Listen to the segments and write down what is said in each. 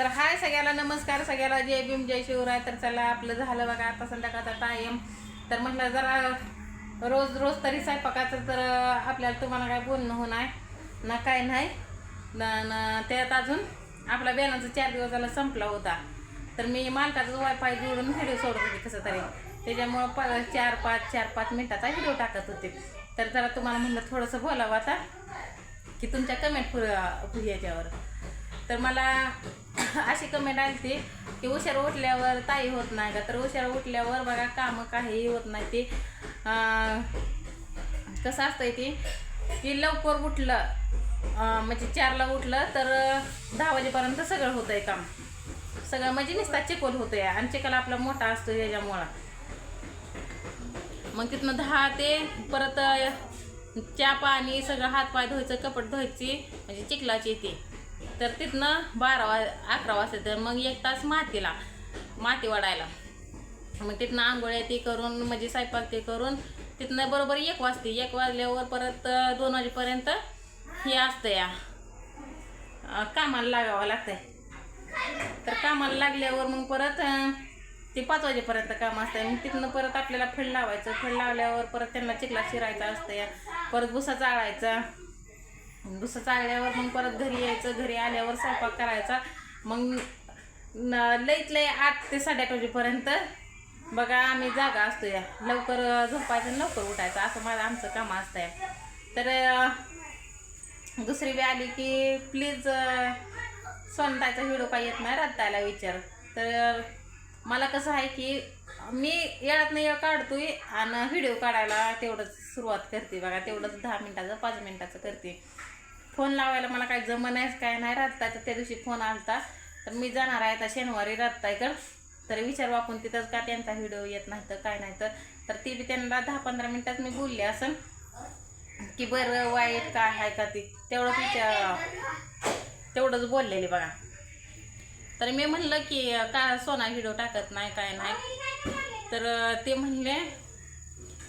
तर हाय सगळ्याला नमस्कार सगळ्याला. जय भीम जय शिवराय. तर चला आपलं झालं बघा. आता संध्याकाळचा टाईम तर म्हटलं जरा रोज रोज तरी स्वयंपाकाचं तर आपल्याला तुम्हाला काय बोलणं होणार? ना काय नाही. ना त्यात अजून आपला बेनाचा चार दिवस झाला संपला होता. तर मी मालकाचा वायफाय जोडून व्हिडिओ सोडत होते कसं तरी. त्याच्यामुळं प चार पाच चार पाच मिनिटाचा व्हिडिओ टाकत होते. तर जरा तुम्हाला म्हणलं थोडंसं बोलावं आता की तुमच्या कमेंट पुर याच्यावर. तर मला अशी कमेंट आली ती की उशार उठल्यावर ताई होत नाही का? तर उशार उठल्यावर बघा कामं काही होत नाही ते. कसं असतंय ते? की लवकर उठलं म्हणजे चारला उठलं तर दहा वाजेपर्यंत सगळं होतंय काम. सगळं म्हणजे नुसता चिकोल आहे आणि चिकल आपला मोठा असतो याच्यामुळं मग तिथनं दहा ते परत चहा पाणी सगळं हात पाय धुवायचं कपड धुवायची म्हणजे चिखलाची ती. तर तिथनं बारा वा अकरा वाजता तर मग एक तास मातीला माती वाढायला. मग तिथनं आंघोळ्या ती करून म्हणजे स्वयंपाक ते करून तिथनं बरोबर एक वाजते. एक वाजल्यावर परत दोन वाजेपर्यंत हे असतं या कामाला लागावं लागतंय. तर कामाला लागल्यावर मग परत ते पाच वाजेपर्यंत काम असतं मग तिथनं परत आपल्याला फेड लावायचं. फेड लावल्यावर परत त्यांना चिखला शिरायचा असतं या परत भुसा चाळायचा भुसा चाळल्यावर मग परत घरी यायचं घरी आल्यावर स्वयंपाक करायचा. मग न- लईत लई आठ ते साडेआठ वाजेपर्यंत बघा आम्ही जागा असतो या लवकर झोपायचं लवकर उठायचं. असं माझं आमचं काम असतं तर दुसरी बी आली की प्लीज सोनतायचा व्हिडिओ काही येत नाही रद्दायला विचार. तर मला कसं आहे की मी येळात नाही येळ काढतोय आणि व्हिडिओ काढायला तेवढंच सुरुवात करते बघा तेवढंच दहा मिनिटाचं पाच मिनिटाचं करते. फोन लावायला मला काही जमं नाही काय नाही. राहतायचं त्या दिवशी फोन आलता. तर मी जाणार आहे आता शनिवारी राहतायकर तर विचारू आपण तिथंच का त्यांचा व्हिडिओ येत नाही तर काय नाही तर. तर ती बी त्यांना दहा पंधरा मिनिटात मी बोलले असं की बरं वाईट काय आहे का ते? तेवढंच विचार तेवढंच बोललेली बघा. तर मी म्हणलं की का सोना व्हिडिओ टाकत नाही काय नाही? तर ते म्हणले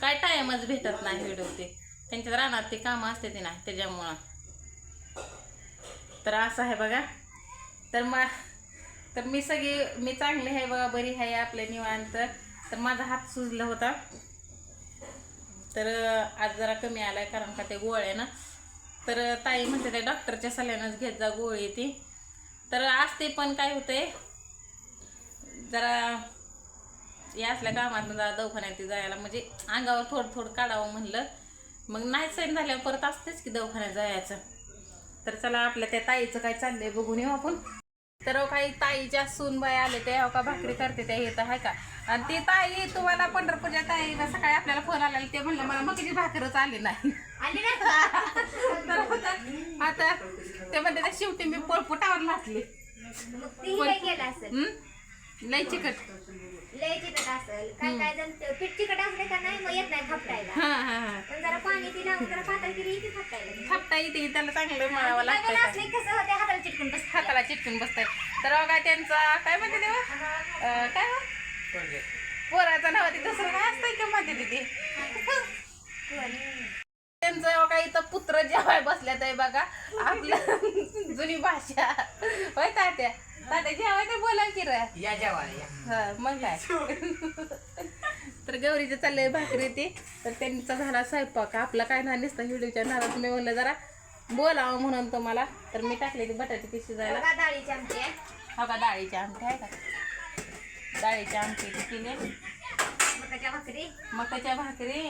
काय टायमच भेटत नाही व्हिडिओ ते त्यांच्या रानात ते कामं असते ते नाही त्याच्यामुळं. तर असं आहे बघा. तर मग तर मी सगळी मी चांगली आहे बघा बरी आहे आपल्या निवांत. तर माझा हात सुजला होता. तर आज जरा कमी आलाय कारण का ते गोळ्या ना. तर ताई म्हणते ते डॉक्टरच्या सल्ल्यानंच घेत जा गोळी ती. तर असते पण काय होते जरा या असल्या कामात जरा दवाखान्यात जायला म्हणजे अंगावर थोडं थोडं काढावं म्हणलं. मग नाही सैन झाल्यावर परत असतेच की दवाखान्यात जायचं. तर चला आपल्या त्या ताईचं काय चाललंय बघून येऊ आपण. तर काही ताईच्या सूनबाई आले ते अहो का भाकरी करते त्या येत आहे का? आणि ती ताई तुम्हाला पंढरपूरच्या ताईला सकाळी आपल्याला फोन आला ते म्हणलं मला मग भाकरच आली नाही. तर आता ते म्हणते त्या शेवटी मी पोळपुटावर लाटली. ती? लय चिकट. लय चिकट असेल. काय काय जण ते पीठ चिकट असले का नाही मग येत नाही थापटायला. हा हा हा. पण जरा पाणी ती लावून जरा पातळ केली की थापटायला. थापता येते त्याला चांगलं मळावं नवीन लागतं असले की कसं होते हाताला चिटकून बस हाताला चिटकून बसताय. तर काय त्यांचा काय म्हणते तेव्हा अं, काय हो? पोराचं नाव ते दुसरं काय असतंय का म्हणते तिथे त्यांचं काय इथं पुत्र जेवाय बसल्या आहे बघा. आपलं जुनी भाषा. होय तात्या? तात्या जेवाय ते बोला की रे. या जेवायला या. हा मग काय. तर गौरीचं चाललंय भाकरी ते. तर त्यांचा झाला स्वयंपाक. आपला काय नाही नुसतं व्हिडिओच्या नावात मी म्हणलं जरा. बोलावं म्हणून तुम्हाला. तर मी टाकले ती बटाटे पिशी जायला. बघा डाळीची आहे. हा का डाळीची आमटी आहे का? डाळीची आमटी ती केली. मकाच्या भाकरी. मकाच्या भाकरी.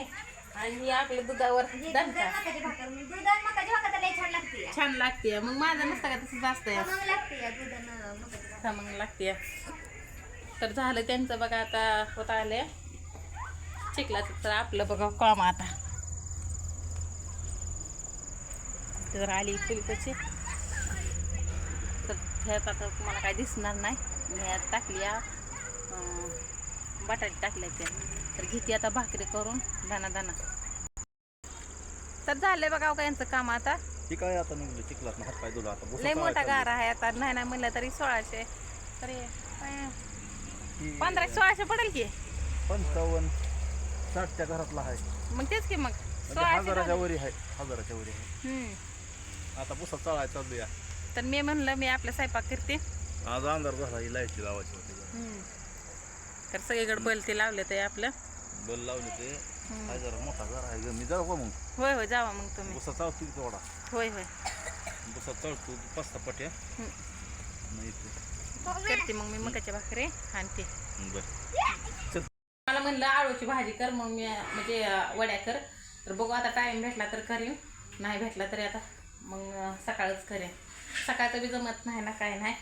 आणि आपल्या दुधावर दूध दणका. आणि मकाची भाकर. दूध आणि मकाची भाकर तर लय छान लागते. छान लागते. मग माझं नसतं का तसं जास्त आहे खमंग लागते दूध आणि मकाची भाकर. मग लागते. तर झालं त्यांचं बघा आता होत आले चिखलाचं तर आपलं बघा काम आता. तर आली चिलकची. तर ह्यात आता तुम्हाला काय दिसणार नाही. ह्यात टाकली आ, अं, बटाटे टाकल्या त्या तर घेते आता भाकरी करून दाना दाना तर झालंय बघा हो का यांचं काम आता. काय आता निघली चिखलात हात पाय धुला आता लय मोठा गारा आहे आता. नाही नाही म्हणलं तरी सोळाशे. तरी सोळाशे पडेल की. पंचावन्न साठच्या घरातला आहे. मग तेच की मग. म्हणजे हजाराच्या. वरी आहे. हजाराच्या वरी आहे. आता भुसा चाळायचा चालू या तर मी म्हणलं मी आपला स्वयंपाक करते. आज अंधार झाला लाईटची लावायची होती. तर सगळीकडे बैल ते लावले ते आपलं. बल लावले ते. काय जरा मोठा जरा आहे. मी जाऊ का मग? होय होय जावा मग तुम्ही. बुसा चालतो थोडा होय होय. बुसा चढतो पाच सहा पट्या करते मग मी मकाच्या भाकरी आणते. बरं. मला म्हणलं आळूची भाजी कर मग मी म्हणजे वड्या कर. तर बघू आता टाईम भेटला तर करीन. नाही भेटला तरी आता मग सकाळच करेन. सकाळचं बी जमत नाही ना काय नाही.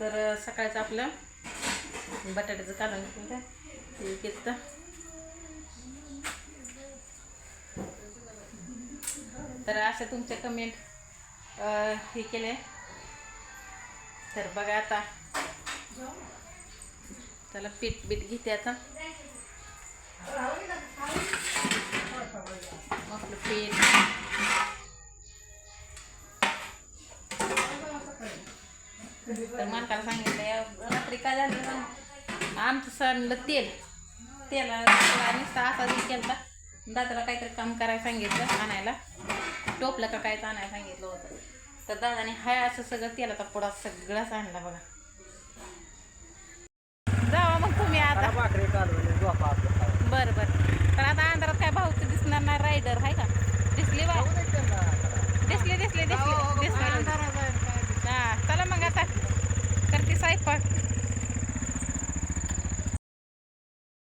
तर सकाळचं आपलं बटाट्याचं काढून घेतलं ते घेतलं तर. अशा तुमच्या कमेंट हे केले. तर बघा आता. त्याला पीठ बीट घेते आता. आपलं पीठ. तर मालकाला सांगितलं रात्री काय झालं आमचं सणलं तेल. तेला आणि सहा केला दादाला काहीतरी काम करायला सांगितलं आणायला. टोपलं का कायचं आणायला सांगितलं होतं. तर दादाने हाय असं सगळं तेलाचा पुढा सगळाच आणला बघा. जावा मग तुम्ही आता. बरं बरं. तर आता अंधारात काय भाऊचं दिसणार नाही रायडर आहे का? दिसली बा दिसली दिसली दिसली. दिसली.